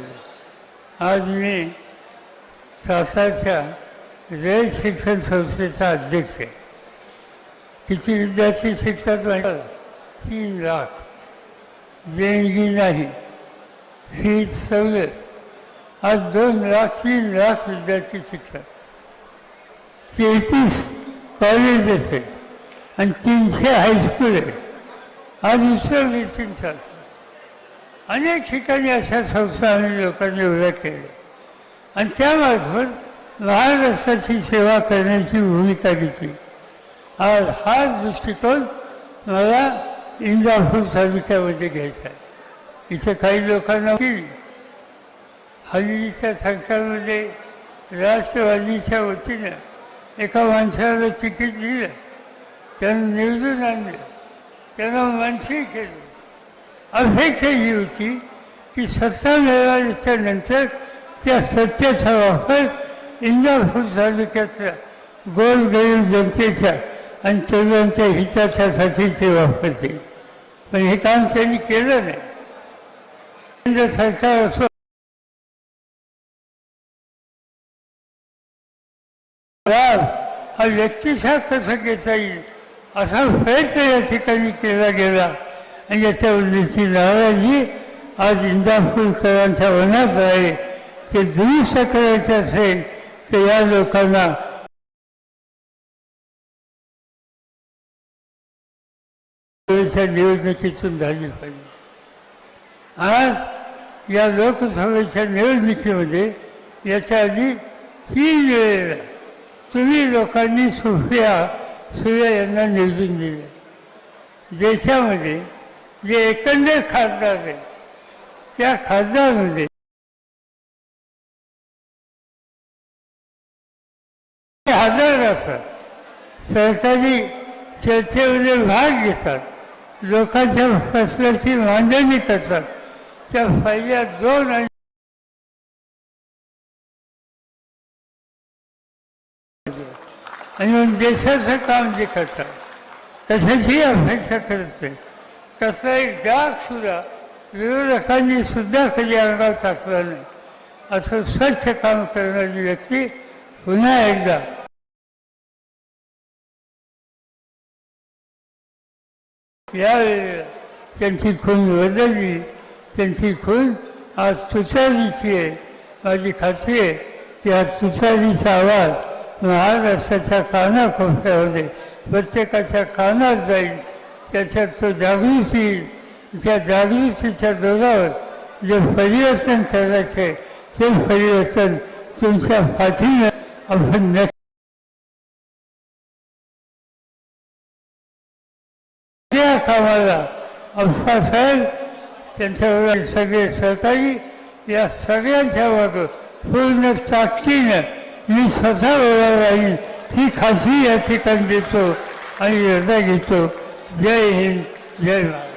केलं आज मी सातारच्या रेल शिक्षण संस्थेचा अध्यक्ष आहे. तिची विद्यार्थी शिक्षक तीन लाख देणगी नाही. ही सवलत आज दोन लाख तीन लाख विद्यार्थी शिक्षक तेहतीस कॉलेजेस आहेत आणि तीनशे हायस्कूल आहेत. आज उसरली चिंता अनेक ठिकाणी अशा संस्था आणि लोकांनी उभ्या केल्या. आणि त्यामार्फत महाराष्ट्राची सेवा करण्याची भूमिका घेतली. आज हा दृष्टिकोन मला इंदापूर तालुक्यामध्ये घ्यायचा आहे. इथे काही लोकांना केली. हल्लीच्या सरकारमध्ये राष्ट्रवादीच्या वतीनं एका माणसाला तिकीट दिलं. त्यानं निवडून आणलं. त्यानं मंत्री केलं. अपेक्षा ही होती की सत्ता मिळाल्याच्यानंतर त्या सत्तेचा वापर इंदापूर तालुक्यातल्या गोरगरीब जनतेच्या आणि तरुणांच्या हिताच्यासाठी ते वापरतील पण हे काम त्यांनी केलं नाही. केंद्र सरकार असो लाभ हा व्यक्तिशा कसा घेता येईल असा प्रयत्न या ठिकाणी केला गेला. आणि याच्यावरची नाराजी आज इंदापूर सरांच्या वनात आहे. ते दुरुस्त करायचे असेल तर या लोकांना निवडणुकीतून झाली पाहिजे. आज या लोकसभेच्या निवडणुकीमध्ये याच्या आधी तीन वेळेला तुम्ही लोकांनी सुफिया सूर्या यांना निवडून दिले. देशामध्ये जे एकंदर खासदार आहेत त्या खासदारमध्ये हजार असतात. सरकारी चर्चेमध्ये भाग घेतात. लोकांच्या प्रश्नाची मांडणी करतात. त्या पहिल्या दोन आणि आणि देशाचं काम जे करतात तशाची अपेक्षा करत नाही. कसला एक डाग सुद्धा विरोधकांनी सुद्धा कधी अंगावर टाकला नाही असं स्वच्छ काम करणारी व्यक्ती पुन्हा एकदा यावेळेला त्यांची खून बदलली त्यांची खून आज तुतारीची आहे. माझी खात्री आहे की आज तुतारीचा आवाज महाराष्ट्राच्या कानाकोपऱ्यामध्ये प्रत्येकाच्या कानात जाईल. त्याच्यात तो जागृती येईल. त्या जागृतीच्या जे परिवर्तन करायचे ते परिवर्तन तुमच्या पाठीनं आपण नक्की त्या कामाला अप्पासाहेब त्यांच्याबरोबर सगळे सहकारी या सगळ्यांच्या बरोबर पूर्ण ताकदीनं मी स्वतः वेळा राहील ही खात्री या ठिकाणी देतो आणि हृदय घेतो जय हिंद जय भारत.